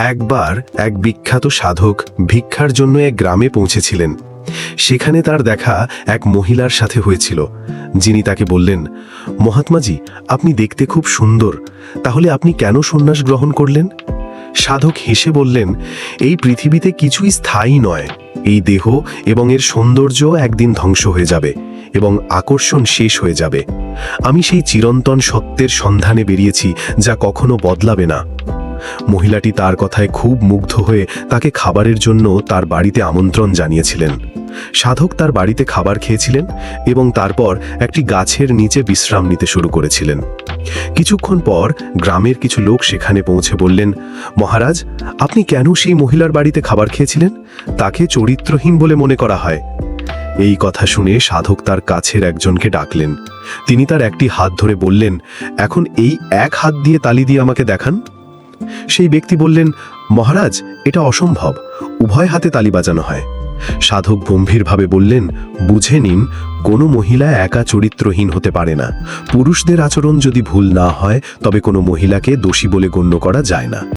একবার এক বিখ্যাত সাধক ভিক্ষার জন্য এক গ্রামে পৌঁছেছিলেন। সেখানে তার দেখা এক মহিলার সাথে হয়েছিল। যিনি তাকে বললেন, মহাত্মাজি, আপনি দেখতে খুব সুন্দর। তাহলে আপনি কেন সন্ন্যাস গ্রহণ করলেন? সাধক হেসে বললেন, এই পৃথিবীতে কিছুই স্থায়ী নয়। এই দেহ এবং এর সৌন্দর্য একদিন ধ্বংস হয়ে যাবে এবং আকর্ষণ শেষ হয়ে যাবে। আমি সেই চিরন্তন সত্যের সন্ধানে বেরিয়েছি যা কখনো বদলাবে না। মহিলাটি তার কথায় খুব মুগ্ধ হয়ে তাকে খাবারের জন্য তার বাড়িতে আমন্ত্রণ জানিয়েছিলেন। সাধক তার বাড়িতে খাবার খেয়েছিলেন এবং তারপর একটি গাছের নিচে বিশ্রাম নিতে শুরু করেছিলেন। কিছুক্ষণ পর গ্রামের কিছু লোক সেখানে পৌঁছে বললেন, মহারাজ, আপনি কেন সেই মহিলার বাড়িতে খাবার খেয়েছিলেন? তাকে চরিত্রহীন বলে মনে করা হয়। এই কথা শুনে সাধক তার কাছের একজনকে ডাকলেন। তিনি তার একটি হাত ধরে বললেন, এখন এই এক হাত দিয়ে তালি দিয়ে আমাকে দেখান। সেই ব্যক্তি বললেন, মহারাজ, এটা অসম্ভব। উভয় হাতে তালি বাজানো হয়। সাধক গম্ভীরভাবে বললেন, বুঝে নিন, কোনো মহিলা একা চরিত্রহীন হতে পারে না। পুরুষদের আচরণ যদি ভুল না হয়, তবে কোনো মহিলাকে দোষী বলে গণ্য করা যায় না।